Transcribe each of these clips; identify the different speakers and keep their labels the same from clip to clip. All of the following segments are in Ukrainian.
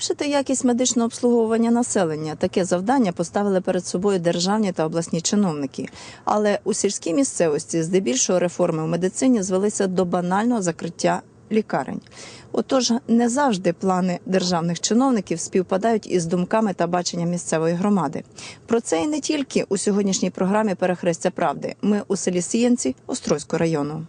Speaker 1: Поліпшити якість медичного обслуговування населення. Таке завдання поставили перед собою державні та обласні чиновники. Але у сільській місцевості здебільшого реформи в медицині звелися до банального закриття лікарень. Отож, не завжди плани державних чиновників співпадають із думками та баченням місцевої громади. Про це і не тільки у сьогоднішній програмі Перехрестя правди. Ми у селі Сіянці Острозького району.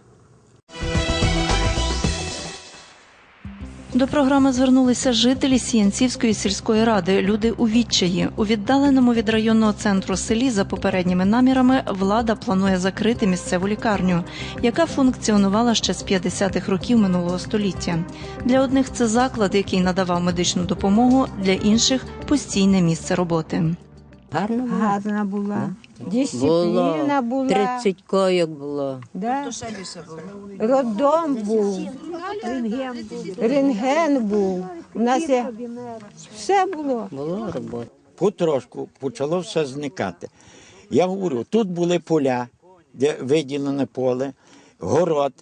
Speaker 1: До програми звернулися жителі Сіянцівської сільської ради. Люди у відчаї. У віддаленому від районного центру селі за попередніми намірами влада планує закрити місцеву лікарню, яка функціонувала ще з 50-х років минулого століття. Для одних це заклад, який надавав медичну допомогу, для інших постійне місце роботи.
Speaker 2: Гарно було.
Speaker 3: Гарна була.
Speaker 2: Було.
Speaker 3: Дисципліна була.
Speaker 2: 30 койок було.
Speaker 3: Да. Роддом був. Рентген був. У нас є... все було.
Speaker 2: Було роботи.
Speaker 4: потрошку почало все зникати. Я говорю, тут були поля, де виділене поле, город,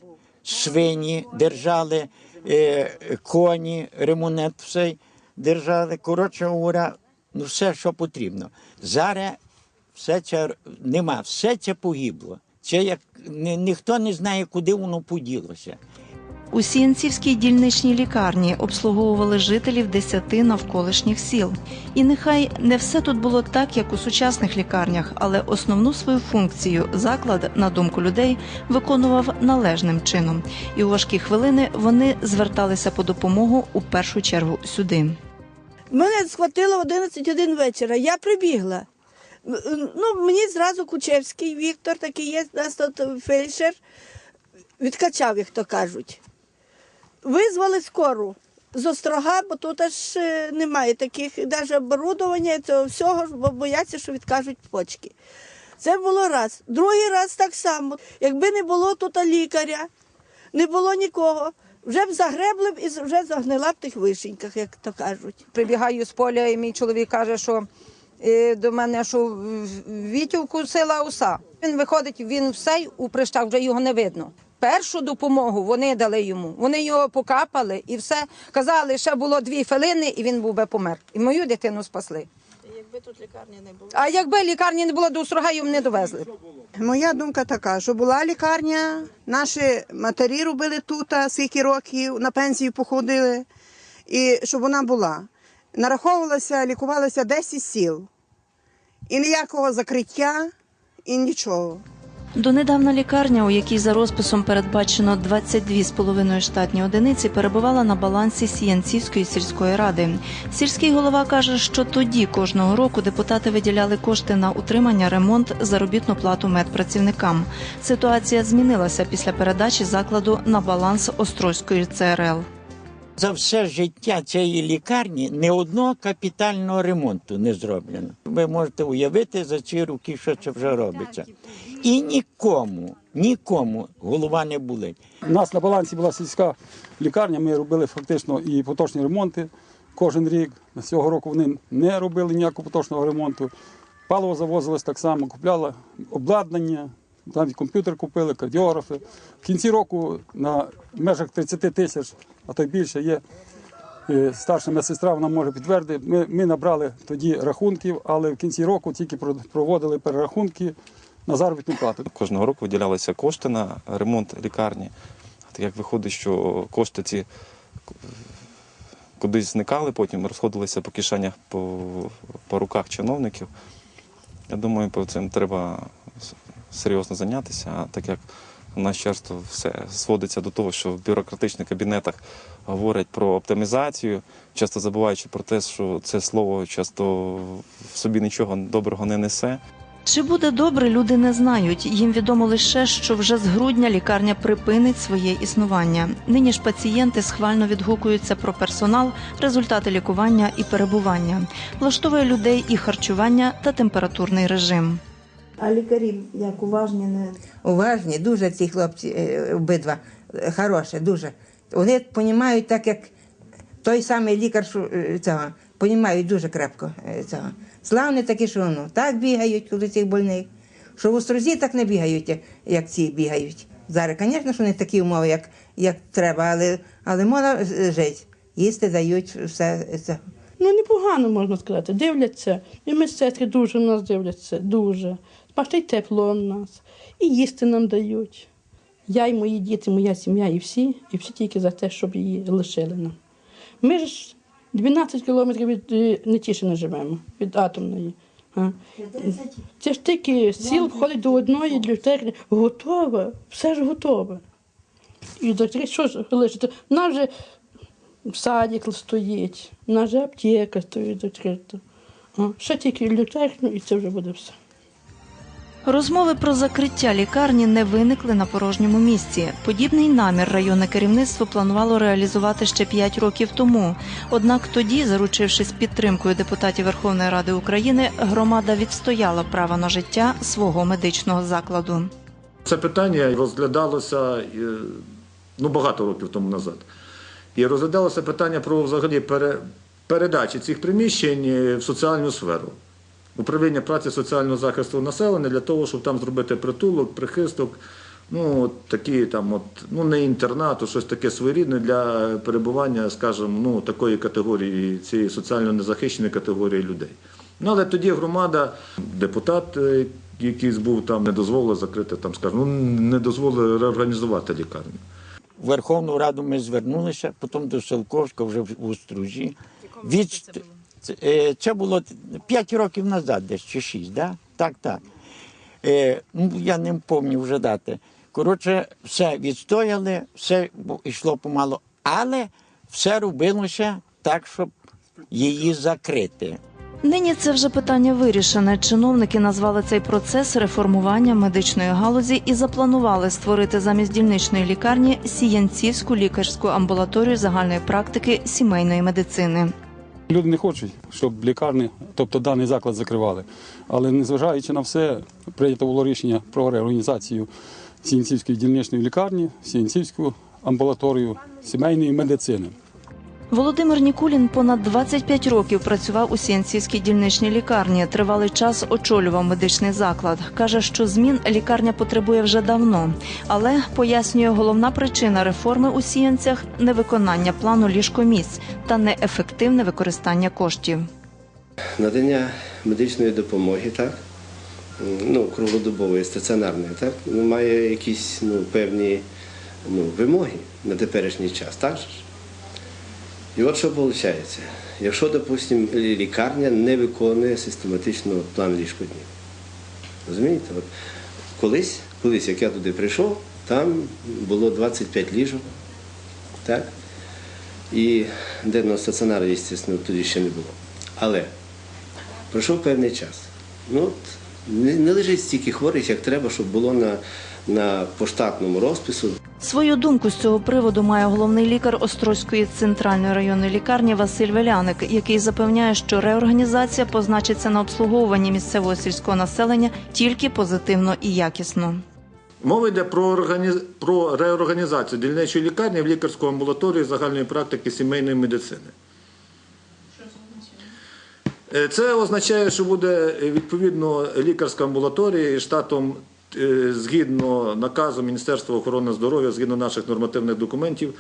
Speaker 4: свині держали, е, коні, ремонет все держали. Коротше говоря, ну все, що потрібно. Зараз все це нема, все це погибло. Це як ні, ніхто не знає, куди воно поділося.
Speaker 1: У Сіянцівській дільничній лікарні обслуговували жителів десяти навколишніх сіл. І нехай не все тут було так, як у сучасних лікарнях, але основну свою функцію заклад, на думку людей, виконував належним чином. І у важкі хвилини вони зверталися по допомогу у першу чергу сюди.
Speaker 5: Мене схватило в 11 годин вечора. Я прибігла. Ну, мені зразу Кучевський Віктор, такий є, нас тут фельдшер, відкачав, як то кажуть. Визвали скору з острога, бо тут аж е, немає таких, навіть оборудовання, цього всього, бо бояться, що відкажуть почки. Це було раз. Другий раз так само. Якби не було тут лікаря, не було нікого, вже б загребли б і вже загнила в тих вишеньках, як то кажуть.
Speaker 6: Прибігаю з поля, і мій чоловік каже, що е, до мене, що в- Вітю вкусила уса. Він виходить, він все у прищах, вже його не видно. Першу допомогу вони дали йому. Вони його покапали і все. Казали, ще було дві хвилини, і він був би помер. І мою дитину спасли.
Speaker 5: Якби тут лікарні не було.
Speaker 6: А якби лікарні не було до Острога, не довезли.
Speaker 7: Моя думка така, що була лікарня, наші матері робили тут скільки років, на пенсію походили, і щоб вона була. Нараховувалася, лікувалася 10 сіл. І ніякого закриття, і нічого.
Speaker 1: Донедавна лікарня, у якій за розписом передбачено 22,5 штатні одиниці, перебувала на балансі Сіянцівської сільської ради. Сільський голова каже, що тоді кожного року депутати виділяли кошти на утримання, ремонт, заробітну плату медпрацівникам. Ситуація змінилася після передачі закладу на баланс Острозької ЦРЛ.
Speaker 4: За все життя цієї лікарні ні одного капітального ремонту не зроблено. Ви можете уявити за ці роки, що це вже робиться. І нікому, нікому голова не болить.
Speaker 8: У нас на балансі була сільська лікарня, ми робили фактично і поточні ремонти кожен рік. На цього року вони не робили ніякого поточного ремонту. Паливо завозилось так само, купляли обладнання, навіть комп'ютер купили, кардіографи. В кінці року на межах 30 тисяч, а то й більше є. е, Старша медсестра вона може підтвердити. Ми, ми набрали тоді рахунків, але в кінці року тільки про- проводили перерахунки на заробітну плату.
Speaker 9: Кожного року виділялися кошти на ремонт лікарні. Так як виходить, що кошти ці кудись зникали, потім розходилися по кишенях по, по руках чиновників. Я думаю, по цим треба серйозно зайнятися, так як нас часто все зводиться до того, що в бюрократичних кабінетах говорять про оптимізацію, часто забуваючи про те, що це слово часто в собі нічого доброго не несе.
Speaker 1: Чи буде добре, люди не знають. Їм відомо лише, що вже з грудня лікарня припинить своє існування. Нині ж пацієнти схвально відгукуються про персонал, результати лікування і перебування. Влаштовує людей і харчування та температурний режим.
Speaker 5: А лікарі як уважні не
Speaker 10: уважні, дуже ці хлопці е, обидва хороші, дуже. Вони розуміють так, як той самий лікар, що е, цього, понімають дуже крепко е, цього. Славні такі, що ну, так бігають коли цих больних, що в острозі так не бігають, як- ці бігають. Зараз, звісно, що не такі умови, як, як треба, але, але можна жити. їсти дають все це.
Speaker 11: Ну, непогано можна сказати. Дивляться. І медсестри дуже в нас дивляться, дуже. Бачите, й тепло в нас. І їсти нам дають. Я і мої діти, моя сім'я, і всі, і всі тільки за те, щоб її лишили нам. Ми ж 12 кілометрів від е, Нетішина живемо, від атомної. А. Це ж тільки сіл входить до одної літерни. Готове, все ж готове. І до що ж лишити? У нас же садик стоїть, у нас же аптека стоїть відкрита. А, Ще тільки лікарню, і це вже буде все.
Speaker 1: Розмови про закриття лікарні не виникли на порожньому місці. Подібний намір районне керівництво планувало реалізувати ще 5 років тому. Однак тоді, заручившись підтримкою депутатів Верховної Ради України, громада відстояла право на життя свого медичного закладу.
Speaker 12: Це питання розглядалося е, ну, багато років тому назад. І розглядалося питання про взагалі пере, передачі цих приміщень е, в соціальну сферу. Управління праці соціального захисту населення для того, щоб там зробити притулок, прихисток, ну, от такі там, от, ну не інтернат, а щось таке своєрідне для перебування, скажімо, ну, такої категорії, цієї соціально незахищеної категорії людей. Ну, але тоді громада, депутат, е, який був там, не дозволив закрити, там, скажімо, ну, не дозволив реорганізувати лікарню.
Speaker 4: В Верховну Раду ми звернулися, потім до Селковського вже в Устружі. Від... Це, е, це було 5 років назад, десь чи 6, да? так? Так, Е, ну, я не пам'ятаю вже дати. Коротше, все відстояли, все йшло помало, але все робилося так, щоб її закрити.
Speaker 1: Нині це вже питання вирішене. Чиновники назвали цей процес реформування медичної галузі і запланували створити замість дільничної лікарні Сіянцівську лікарську амбулаторію загальної практики сімейної медицини.
Speaker 8: Люди не хочуть, щоб лікарні, тобто даний заклад закривали. Але незважаючи на все, прийнято було рішення про реорганізацію Сінцівської дільничної лікарні, Сінцівську амбулаторію сімейної медицини.
Speaker 1: Володимир Нікулін понад 25 років працював у Сіянцівській дільничній лікарні. Тривалий час очолював медичний заклад. каже, що змін лікарня потребує вже давно, але пояснює, головна причина реформи у Сіянцях невиконання плану ліжкомісць та неефективне використання коштів.
Speaker 13: надання медичної допомоги, так? Ну, круглодобової, стаціонарної, так? Має якісь ну, певні ну, вимоги на теперішній час, так? І от що виходить? Якщо, допустимо, лікарня не виконує систематично план ліжкоднів. Розумієте? От колись, колись, як я туди прийшов, там було 25 ліжок, так? І денного стаціонару, звісно, тоді ще не було. Але пройшов певний час. Ну, от, не лежить стільки хворих, як треба, щоб було на, на поштатному розпису.
Speaker 1: Свою думку з цього приводу має головний лікар Острозької центральної районної лікарні Василь Веляник, який запевняє, що реорганізація позначиться на обслуговуванні місцевого сільського населення тільки позитивно і якісно.
Speaker 12: Мова йде про, організ... про реорганізацію дільничої лікарні в лікарську амбулаторію загальної практики сімейної медицини. Е, Це означає, що буде е, відповідно лікарська амбулаторія і штатом згідно наказу Міністерства охорони здоров'я, згідно наших нормативних документів,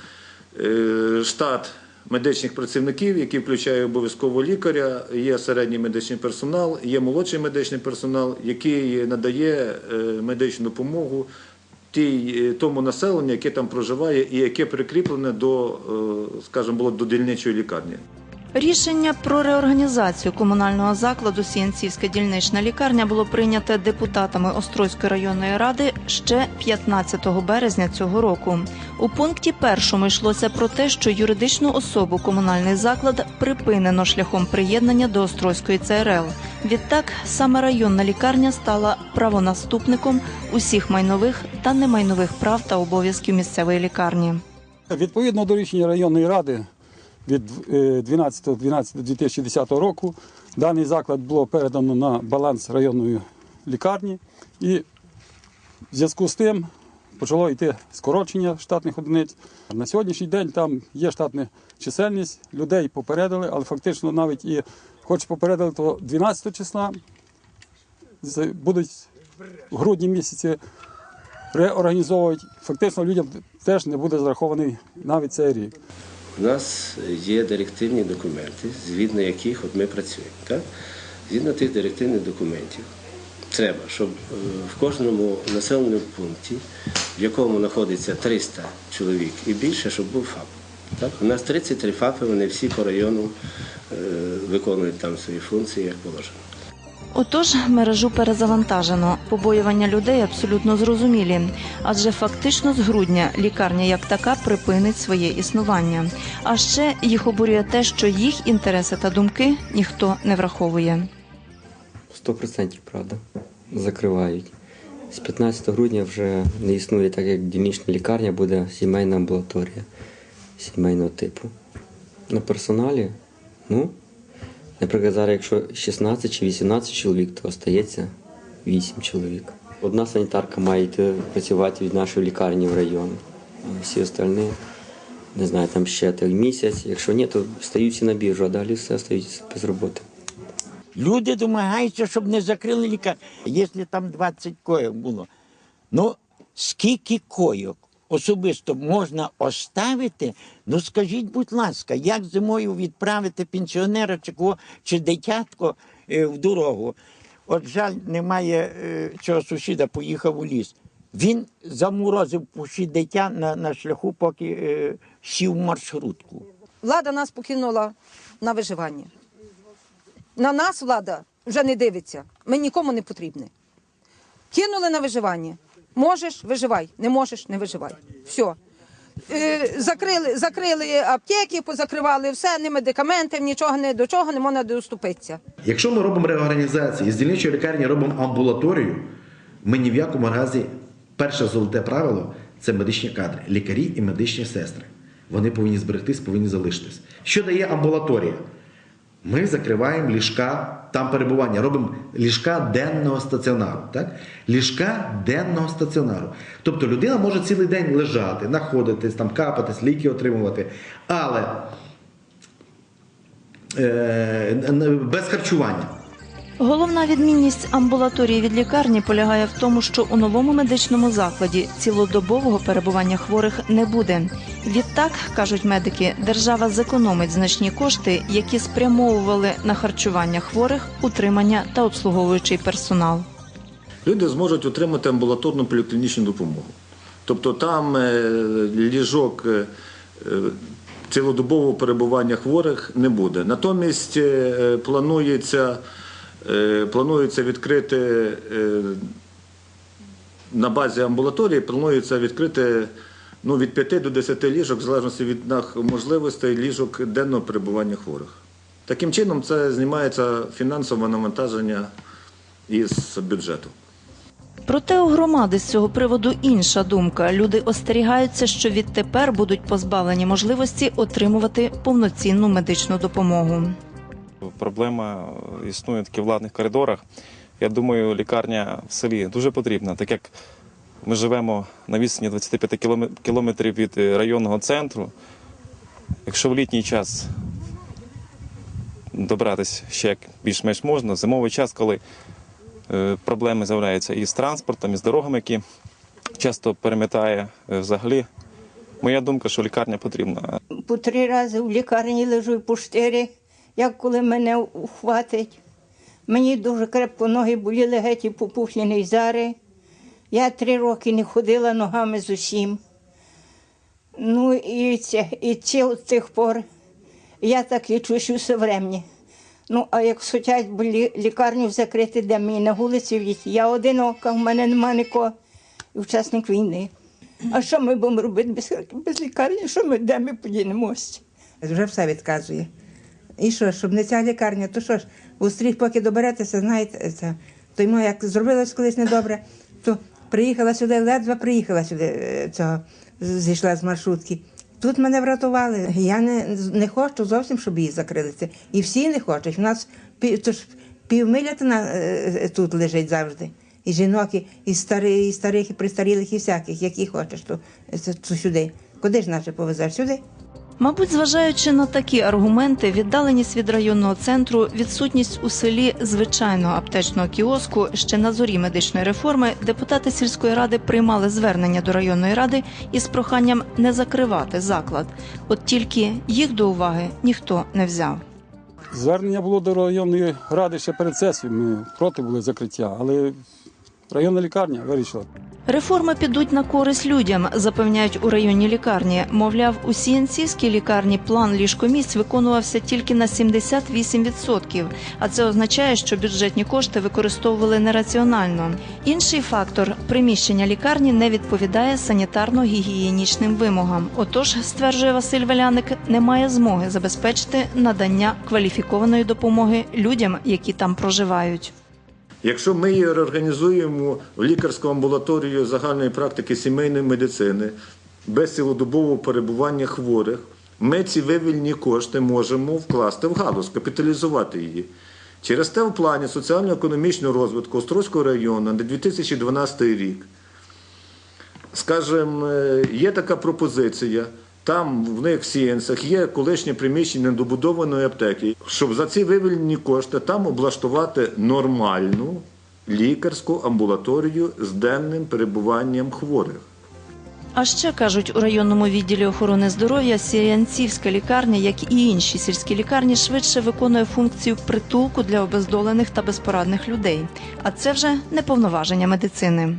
Speaker 12: е, штат медичних працівників, який включає обов'язково лікаря, є середній медичний персонал, є молодший медичний персонал, який надає е, медичну допомогу е, тому населенню, яке там проживає і яке прикріплене до, е, скажімо, було до дільничої лікарні.
Speaker 1: Рішення про реорганізацію комунального закладу Сіянцівська дільнична лікарня було прийнято депутатами Острозької районної ради ще 15 березня цього року. У пункті першому йшлося про те, що юридичну особу комунальний заклад припинено шляхом приєднання до Острозької ЦРЛ. Відтак саме районна лікарня стала правонаступником усіх майнових та немайнових прав та обов'язків місцевої лікарні.
Speaker 8: Відповідно до рішення районної ради від е, 12.12.2010 року даний заклад було передано на баланс районної лікарні і в зв'язку з тим почало йти скорочення штатних одиниць. На сьогоднішній день там є штатна чисельність, людей попередили, але фактично навіть і хоч попередили, то 12 числа будуть в грудні місяці реорганізовувати. Фактично людям теж не буде зарахований навіть цей рік.
Speaker 13: У нас є директивні документи, згідно яких от ми працюємо. Так? Згідно тих директивних документів, треба, щоб е, в кожному населеному пункті, в якому знаходиться 300 чоловік і більше, щоб був ФАП. Так? У нас 33 ФАПи, вони всі по району е, виконують там свої функції, як положено.
Speaker 1: Отож, мережу перезавантажено. Побоювання людей абсолютно зрозумілі, адже фактично з грудня лікарня як така припинить своє існування. А ще їх обурює те, що їх інтереси та думки ніхто не враховує.
Speaker 14: 100% правда. Закривають. З 15 грудня вже не існує так, як дільнична лікарня, буде сімейна амбулаторія сімейного типу. На персоналі, ну, наприклад, зараз, якщо 16 чи 18 чоловік, то остається 8 чоловік. Одна санітарка має йти працювати від нашої лікарні в район. А всі остальні, не знаю, там ще так місяць. Якщо ні, то стають всі на біржу, а далі все стають без роботи.
Speaker 4: Люди домагаються, щоб не закрили лікарню. Якщо там 20 койок було, ну скільки койок особисто можна оставити? Ну скажіть, будь ласка, як зимою відправити пенсіонера чи кого, чи дитятко е, в дорогу? От жаль, немає е, цього сусіда, поїхав у ліс. Він заморозив пуші дитя на, на шляху, поки е, сів маршрутку.
Speaker 6: Влада нас покинула на виживання. На нас влада вже не дивиться. Ми нікому не потрібні. Кинули на виживання. Можеш виживай, не можеш не виживай. Все. Закрили, закрили аптеки, позакривали все, ні медикаментів, нічого не до чого не можна доступитися.
Speaker 15: Якщо ми робимо реорганізацію і з дільничої лікарні робимо амбулаторію, ми ні в якому разі перше золоте правило це медичні кадри, лікарі і медичні сестри. Вони повинні зберегтись, повинні залишитись. Що дає амбулаторія? Ми закриваємо ліжка там перебування, робимо ліжка денного стаціонару. Так? Ліжка денного стаціонару. Тобто людина може цілий день лежати, знаходитись, там, капатись, ліки отримувати, але е, без харчування.
Speaker 1: Головна відмінність амбулаторії від лікарні полягає в тому, що у новому медичному закладі цілодобового перебування хворих не буде. Відтак, кажуть медики, держава зекономить значні кошти, які спрямовували на харчування хворих, утримання та обслуговуючий персонал.
Speaker 12: Люди зможуть отримати амбулаторну поліклінічну допомогу. Тобто там е, ліжок е, е, цілодобового перебування хворих не буде. Натомість планується, планується відкрити е, на базі амбулаторії, планується відкрити ну, від 5 до 10 ліжок, в залежності від можливостей ліжок денного перебування хворих. Таким чином, це знімається фінансове навантаження із бюджету.
Speaker 1: Проте у громади з цього приводу інша думка. Люди остерігаються, що відтепер будуть позбавлені можливості отримувати повноцінну медичну допомогу.
Speaker 9: Проблема е, існує таки в владних коридорах. Я думаю, лікарня в селі дуже потрібна, так як ми живемо на відстані 25 кіломе- кілометрів від е, районного центру. Якщо в літній час добратися ще як більш-менш можна, зимовий час, коли е, проблеми з'являються і з транспортом, і з дорогами, які часто перемітає взагалі. Моя думка, що лікарня потрібна.
Speaker 10: По три рази в лікарні лежу по чотири, як коли мене ухватить. Мені дуже крепко ноги боліли геть і попухлені зари. Я три роки не ходила ногами з усім. Ну і це, і це з тих пор я так лічусь усе врем'я. Ну, а як хотять лі- лікарню закрити, де мені на вулиці в'їти, я одинока, в мене нема нікого, і учасник війни. А що ми будемо робити без, без лікарні? Що ми де ми подінемося?
Speaker 3: Вже все відказує. І що, щоб не ця лікарня, то що ж, у стріх, поки доберетеся, знаєте, це, то йому як зробилось колись недобре, то приїхала сюди, ледве приїхала сюди, е, цього, зійшла з маршрутки. Тут мене врятували. Я не, не хочу зовсім, щоб її закрили. Це. І всі не хочуть. У нас то ж, півмиля на, е, тут лежить завжди. І жінок, і, старі, і старих, і пристарілих, і всяких, які хочеш, то, то сюди. Куди ж наче повезеш? Сюди?
Speaker 1: Мабуть, зважаючи на такі аргументи, віддаленість від районного центру, відсутність у селі звичайного аптечного кіоску ще на зорі медичної реформи, депутати сільської ради приймали звернення до районної ради із проханням не закривати заклад. От тільки їх до уваги ніхто не взяв.
Speaker 8: Звернення було до районної ради ще перед сесією. Ми проти були закриття, але районна лікарня вирішила.
Speaker 1: Реформи підуть на користь людям, запевняють у районній лікарні. Мовляв, у Сієнцівській лікарні план ліжкомісць виконувався тільки на 78%, а це означає, що бюджетні кошти використовували нераціонально. Інший фактор приміщення лікарні не відповідає санітарно-гігієнічним вимогам. Отож, стверджує Василь Валяник, немає змоги забезпечити надання кваліфікованої допомоги людям, які там проживають.
Speaker 12: Якщо ми її реорганізуємо в лікарську амбулаторію загальної практики сімейної медицини без цілодобового перебування хворих, ми ці вивільні кошти можемо вкласти в галузь, капіталізувати її. Через те в плані соціально-економічного розвитку Острозького району на 2012 рік, скажімо, е, є така пропозиція. Там в них в Сієнсах є колишнє приміщення недобудованої аптеки, щоб за ці вивільнені кошти там облаштувати нормальну лікарську амбулаторію з денним перебуванням хворих.
Speaker 1: А ще кажуть, у районному відділі охорони здоров'я Сіянцівська лікарня, як і інші сільські лікарні, швидше виконує функцію притулку для обездолених та безпорадних людей. А це вже не повноваження медицини.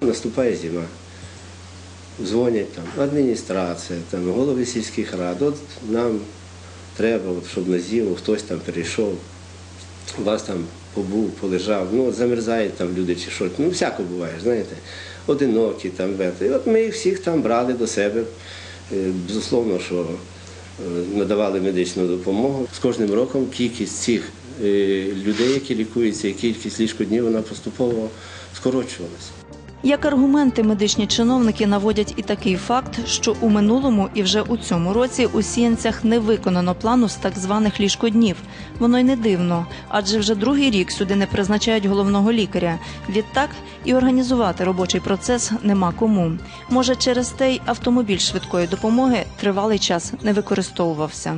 Speaker 13: Наступає зима. Дзвонять там адміністрація, там, голови сільських рад. От нам треба, от, щоб на зиму хтось там перейшов, вас там побув, полежав. Ну, от замерзають там люди чи що. Ну, всяко буває, знаєте, одинокі там. бете. І от ми всіх там брали до себе. Е, Безусловно, що е, надавали медичну допомогу. З кожним роком кількість цих е, людей, які лікуються, і кількість ліжкоднів, вона поступово скорочувалася.
Speaker 1: Як аргументи медичні чиновники наводять і такий факт, що у минулому і вже у цьому році у Сіянцях не виконано плану з так званих ліжкоднів. Воно й не дивно, адже вже другий рік сюди не призначають головного лікаря. Відтак і організувати робочий процес нема кому. Може, через те й автомобіль швидкої допомоги тривалий час не використовувався.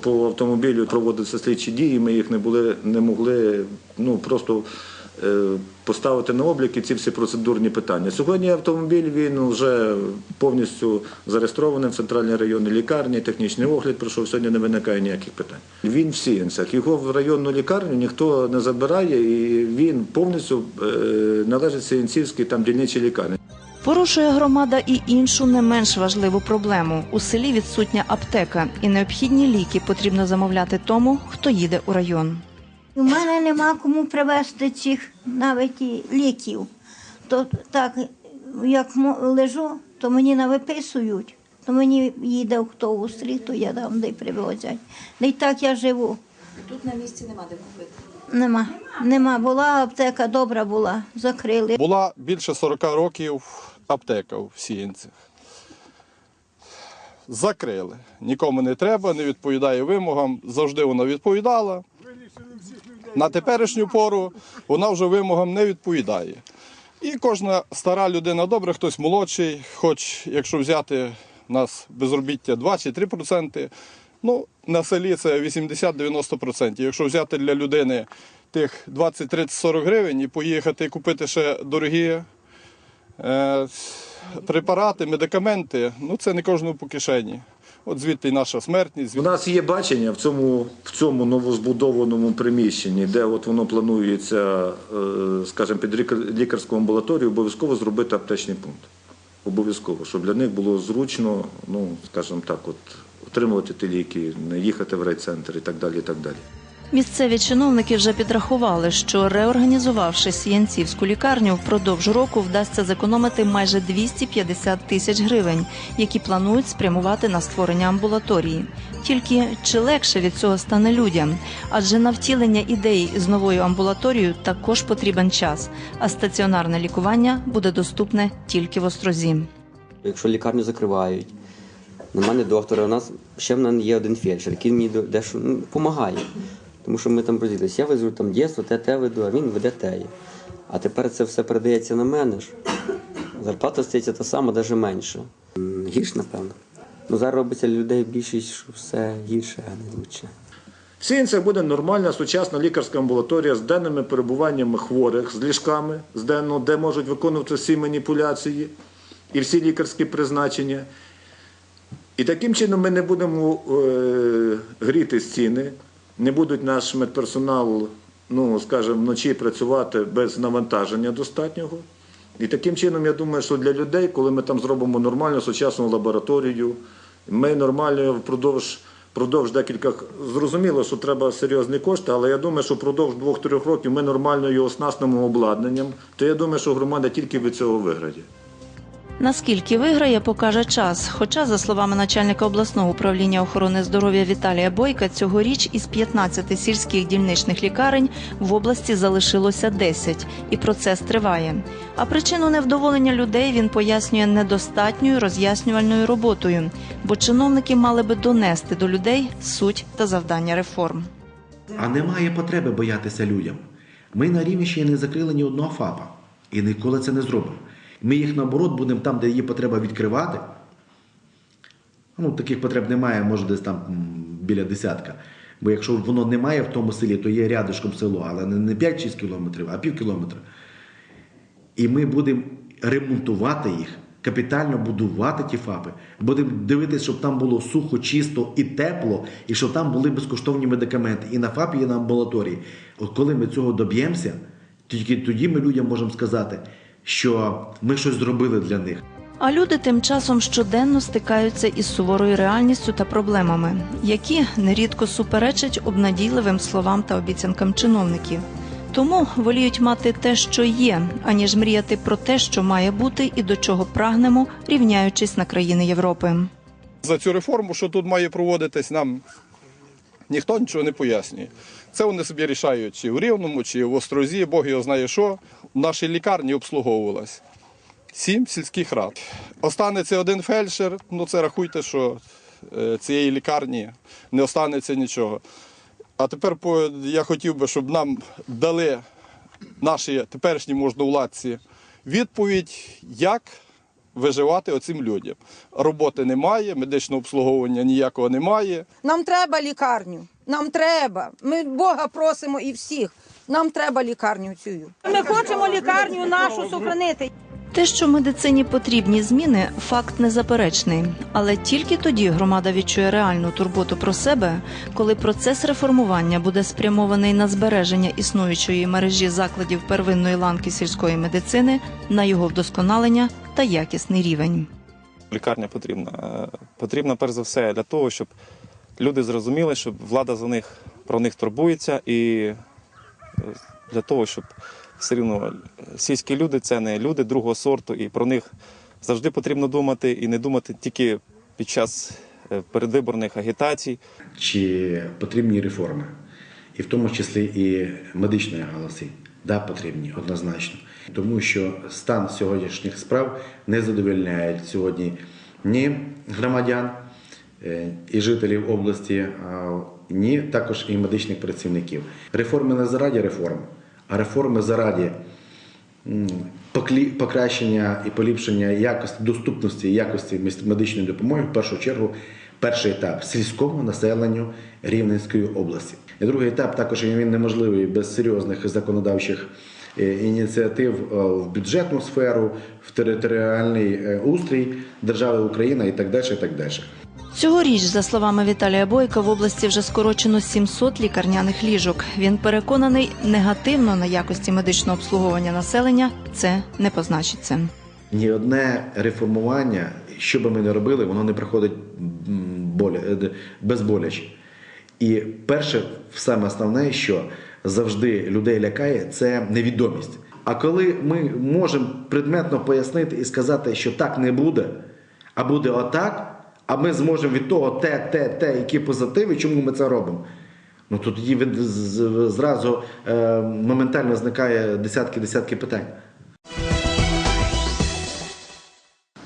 Speaker 12: По автомобілю проводилися слідчі дії, ми їх не були, не могли ну просто поставити на облік і ці всі процедурні питання. Сьогодні автомобіль він вже повністю зареєстрований в центральній районній лікарні, технічний огляд пройшов, сьогодні не виникає ніяких питань. Він в Сіянцях. Його в районну лікарню ніхто не забирає, і він повністю е, належить Сіянцівській там дільничій лікарні.
Speaker 1: Порушує громада і іншу не менш важливу проблему. У селі відсутня аптека, і необхідні ліки потрібно замовляти тому, хто їде у район.
Speaker 16: У мене нема кому привезти цих навіть ліків. То так, як лежу, то мені навиписують, то мені їде автобус, то я дам, де привозять. Й так я живу.
Speaker 1: Тут на місці нема де купити.
Speaker 16: Нема. Нема. Була аптека, добра була, закрили.
Speaker 17: Була більше 40 років аптека в Сіянцях. Закрили. Нікому не треба, не відповідає вимогам. Завжди вона відповідала. На теперішню пору вона вже вимогам не відповідає. І кожна стара людина добре, хтось молодший, хоч якщо взяти у нас безробіття 2 чи 3 проценти, ну на селі це 80-90%. Якщо взяти для людини тих 20, 30, 40 гривень і поїхати купити ще дорогі е, препарати, медикаменти, ну це не кожному по кишені. От звідти наша смертність.
Speaker 12: У нас є бачення в цьому, в цьому новозбудованому приміщенні, де от воно планується, е, скажімо, під лікарську амбулаторію, обов'язково зробити аптечний пункт. Обов'язково, щоб для них було зручно, ну, скажімо так, от, отримувати ті ліки, не їхати в райцентр і так далі. І так далі.
Speaker 1: Місцеві чиновники вже підрахували, що реорганізувавши Сіянцівську лікарню, впродовж року вдасться зекономити майже 250 тисяч гривень, які планують спрямувати на створення амбулаторії. Тільки чи легше від цього стане людям? Адже на втілення ідеї з новою амбулаторією також потрібен час, а стаціонарне лікування буде доступне тільки в Острозі.
Speaker 14: Якщо лікарню закривають, на мене доктора, у нас ще в мене є один фельдшер, який мені дещо ну, допомагає. Тому що ми там розділилися. Я везу там дєство, те, те веду, а він веде теє. А тепер це все передається на мене ж. Зарплата стається та сама, навіть менше. М, Гірш, напевно. Ну, зараз робиться людей більшість, що все гірше, а не лучше.
Speaker 12: В Сінцях буде нормальна сучасна лікарська амбулаторія з денними перебуваннями хворих, з ліжками, з денно, де можуть виконувати всі маніпуляції і всі лікарські призначення. І таким чином ми не будемо е, гріти стіни, не будуть наш медперсонал, ну, скажімо, вночі працювати без навантаження достатнього. І таким чином, я думаю, що для людей, коли ми там зробимо нормальну сучасну лабораторію, ми нормально впродовж, впродовж декілька зрозуміло, що треба серйозні кошти, але я думаю, що впродовж двох-трьох років ми нормально його оснастимо обладнанням, то я думаю, що громада тільки від цього виграє.
Speaker 1: Наскільки виграє, покаже час. Хоча, за словами начальника обласного управління охорони здоров'я Віталія Бойка, цьогоріч із 15 сільських дільничних лікарень в області залишилося 10, і процес триває. А причину невдоволення людей він пояснює недостатньою роз'яснювальною роботою, бо чиновники мали би донести до людей суть та завдання реформ.
Speaker 15: А немає потреби боятися людям. Ми на рівні ще не закрили ні одного ФАПа. І ніколи це не зробимо. Ми їх наоборот будемо там, де є потреба відкривати. Ну, таких потреб немає, може десь там біля десятка. Бо якщо воно немає в тому селі, то є рядишком село, але не не 5-6 кілометрів, а пів кілометра. І ми будемо ремонтувати їх, капітально будувати ті ФАПи. Будемо дивитися, щоб там було сухо, чисто і тепло, і щоб там були безкоштовні медикаменти і на ФАПі, і на амбулаторії. От коли ми цього доб'ємося, тільки тоді ми людям можемо сказати, що ми щось зробили для них.
Speaker 1: А люди тим часом щоденно стикаються із суворою реальністю та проблемами, які нерідко суперечать обнадійливим словам та обіцянкам чиновників. Тому воліють мати те, що є, аніж мріяти про те, що має бути і до чого прагнемо, рівняючись на країни Європи.
Speaker 17: За цю реформу, що тут має проводитись, нам ніхто нічого не пояснює. Це вони собі рішають чи в Рівному, чи в Острозі, Бог його знає що. В нашій лікарні обслуговувалась сім сільських рад. Останеться один фельдшер, ну це рахуйте, що е, цієї лікарні не останеться нічого. А тепер я хотів би, щоб нам дали наші теперішні можновладці відповідь, як виживати оцим людям. Роботи немає, медичного обслуговування ніякого немає.
Speaker 6: Нам треба лікарню. Нам треба. Ми Бога просимо і всіх. Нам треба лікарню цю. Ми хочемо лікарню нашу сохранити.
Speaker 1: Те, що медицині потрібні зміни, факт незаперечний. Але тільки тоді громада відчує реальну турботу про себе, коли процес реформування буде спрямований на збереження існуючої мережі закладів первинної ланки сільської медицини, на його вдосконалення та якісний рівень.
Speaker 9: Лікарня потрібна. Потрібна перш за все для того, щоб люди зрозуміли, щоб влада за них про них турбується, і е, для того, щоб все рівно сільські люди це не люди другого сорту, і про них завжди потрібно думати і не думати тільки під час е, передвиборних агітацій.
Speaker 15: чи потрібні реформи, і в тому числі і медичної галузі. Да, потрібні, однозначно. Тому що стан сьогоднішніх справ не задовольняє сьогодні ні громадян і жителів області, ні також і медичних працівників. Реформи не заради реформ, а реформи заради м, покращення і поліпшення якості доступності якості медичної допомоги в першу чергу. Перший етап сільському населенню Рівненської області. І другий етап також він неможливий без серйозних законодавчих е, ініціатив е, в бюджетну сферу, в територіальний е, устрій держави Україна і так далі. І так далі.
Speaker 1: Цьогоріч, за словами Віталія Бойка, в області вже скорочено 700 лікарняних ліжок. Він переконаний, негативно на якості медичного обслуговування населення це не позначиться.
Speaker 15: Ні одне реформування, що би ми не робили, воно не боля, е, безболяче. І перше, саме основне, що завжди людей лякає, це невідомість. А коли ми можемо предметно пояснити і сказати, що так не буде, а буде отак, а ми зможемо від того те, те, те, які позитиви, чому ми це робимо. Ну то тоді зразу е, моментально зникає десятки-десятки питань.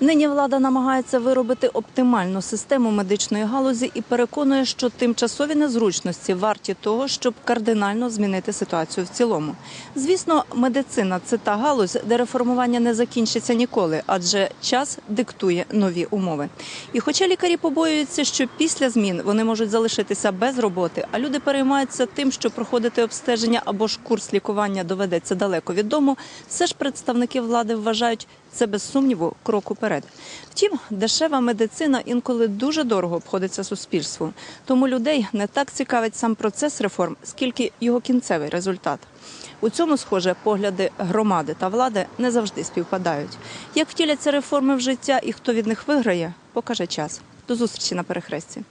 Speaker 1: Нині влада намагається виробити оптимальну систему медичної галузі і переконує, що тимчасові незручності варті того, щоб кардинально змінити ситуацію в цілому. Звісно, медицина це та галузь, де реформування не закінчиться ніколи, адже час диктує нові умови. І хоча лікарі побоюються, що після змін вони можуть залишитися без роботи, а люди переймаються тим, що проходити обстеження або ж курс лікування доведеться далеко від дому, все ж представники влади вважають це без сумніву крок уперед. Втім, дешева медицина інколи дуже дорого обходиться суспільству. Тому людей не так цікавить сам процес реформ, скільки його кінцевий результат. У цьому, схоже, погляди громади та влади не завжди співпадають. Як втіляться реформи в життя і хто від них виграє, покаже час. До зустрічі на перехресті.